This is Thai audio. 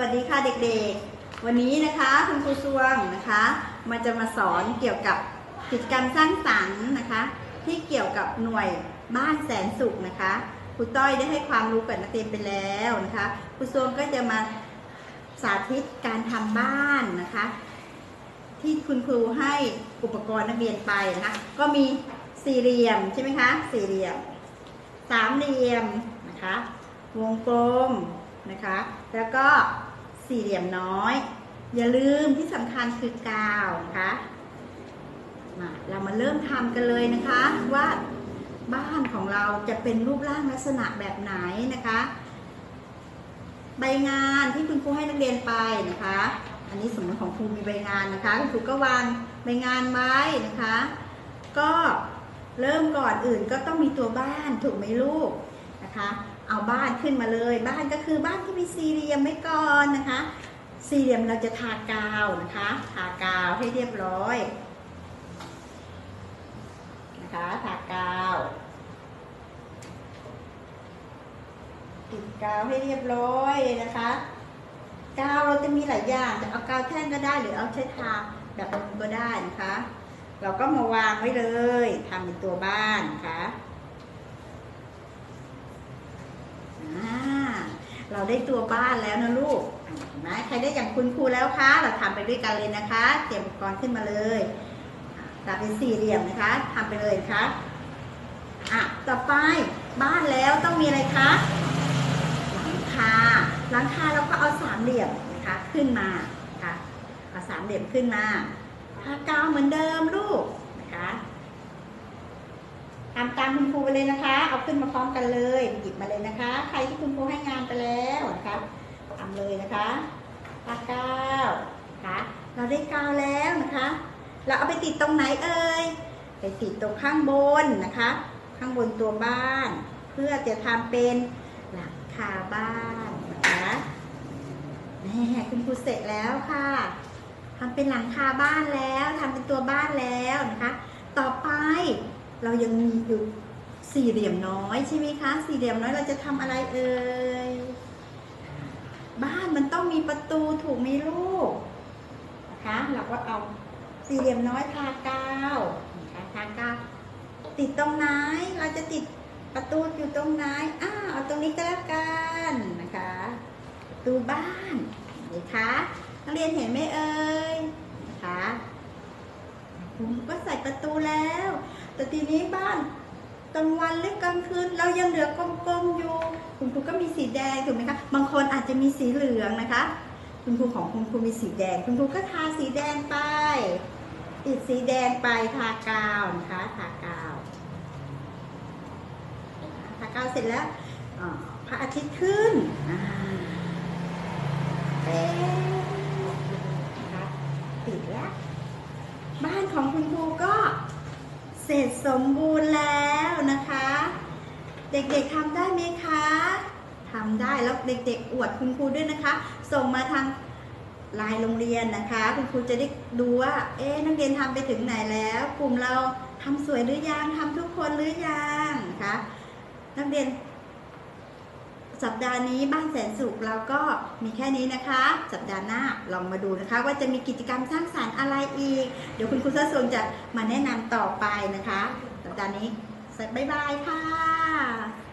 วัสดีค่ะเด็กๆ วันนี้นะคะคุณครูซวงนะคะมาจะมาสอนเกี่ยวกับกิจกรรมสร้างสรรค์นะคะ ที่เกี่ยวกับหน่วยบ้านแสนสุขนะคะครูต้อยได้ให้ความรู้กับนักเรียนไปแล้วนะคะครูซวงก็จะมาสาธิตการทำบ้านนะคะ ที่คุณครูให้อุปกรณ์นักเรียนไปนะคะก็มีสี่เหลี่ยมใช่ไหมคะสี่เหลี่ยมสามเหลี่ยมนะคะ วงกลมนะคะ แล้วก็ สี่เหลี่ยมน้อย อย่าลืมที่สำคัญคือกาวนะคะมาเรามาเริ่มทำกันเลยนะคะว่าบ้านของเราจะเป็นรูปร่างลักษณะแบบไหนนะคะ ใบงานที่คุณครูให้นักเรียนไปนะคะ อันนี้สมมติของครูมีใบงานนะคะคุณครูก็วางใบงานไว้นะคะ ก็เริ่มก่อนอื่นก็ต้องมีตัวบ้านถูกไหมลูกนะคะ เอาบ้านขึ้นมาเลย บ้านก็คือบ้านที่มีสี่เหลี่ยมไว้ก่อนนะคะ สี่เหลี่ยมเราจะทากาวนะคะ ทากาวให้เรียบร้อยนะคะทากาวติดกาวให้เรียบร้อยนะคะ กาวเราจะมีหลายอย่างจะเอากาวแท่งก็ได้หรือเอาใช้ทาแบบมือก็ได้นะคะ เราก็มาวางไว้เลยทำเป็นตัวบ้านนะคะอ่า เราได้ตัวบ้านแล้วนะลูกอะใครได้อย่างคุณครูแล้วคะ เราทำไปด้วยกันเลยนะคะ เตรียมอุปกรณ์ขึ้นมาเลยอะตัดเป็นสี่เหลี่ยมนะคะทำไปเลยนะคะอะต่อไปบ้านแล้วต้องมีอะไรคะหลังคาหลังคาเราก็เอาสามเหลี่ยมนะคะขึ้นมานะคะเอาสามเหลี่ยมขึ้นมาทากาวเหมือนเดิมลูกนะคะ ตามคุณครูไปเลยนะคะ เอาขึ้นมาพร้อมกันเลย หยิบมาเลยนะคะ ใครที่คุณครูให้งานไปแล้วนะคะทำเลยนะคะทากาวนะคะเราได้กาวแล้วนะคะ เราเอาไปติดตรงไหนเอ่ย ไปติดตรงข้างบนนะคะ ข้างบนตัวบ้าน เพื่อจะทำเป็นหลังคาบ้านนะคะแม่คุณครูเสร็จแล้วค่ะทำเป็นหลังคาบ้านแล้วทำเป็นตัวบ้านแล้วนะคะ เรายังมีอยู่สี่เหลี่ยมน้อยใช่ไหมคะ สี่เหลี่ยมน้อยเราจะทำอะไรเอ่ย บ้านมันต้องมีประตูถูกไหมลูกนะคะเราก็เอาสี่เหลี่ยมน้อยทากาวนะคะทากาวติดตรงไหนเราจะติดประตูอยู่ตรงไหนอ้าวเอาตรงนี้ก็แล้วกันนะคะประตูบ้านเห็นคะนักเรียนเห็นไหมเอ่ยนะคะผมก็ใส่ประตู แต่ทีนี้บ้านกลางวันหรือกลางคืนเรายังเหลือกลมๆอยู่คุณครูก็มีสีแดงถูกไหมคะบางคนอาจจะมีสีเหลืองนะคะ คุณครูของคุณครูมีสีแดง คุณครูก็ทาสีแดงไปติดสีแดงไปทากาวนะคะทากาวทากาวเสร็จแล้วพระอาทิตย์ขึ้นอ่าเป๊ะนะคะติดแล้ว บ้านของคุณครูก็ เสร็จสมบูรณ์แล้วนะคะ เด็กๆทำได้ไหมคะทำได้แล้วเด็กๆ อวดคุณครูด้วยนะคะ ส่งมาทางไลน์โรงเรียนนะคะ คุณครูจะได้ดูว่า เอ๊นักเรียนทำไปถึงไหนแล้ว กลุ่มเราทำสวยหรือยังทำทุกคนหรือยังนะคะนักเรียน สัปดาห์นี้บ้านแสนสุขเราก็มีแค่นี้นะคะ สัปดาห์หน้าลองมาดูนะคะ ว่าจะมีกิจกรรมสร้างสรรค์อะไรอีก เดี๋ยวคุณครูเซอร์ซงจะมาแนะนำต่อไปนะคะ สัปดาห์นี้บ๊ายบายค่ะ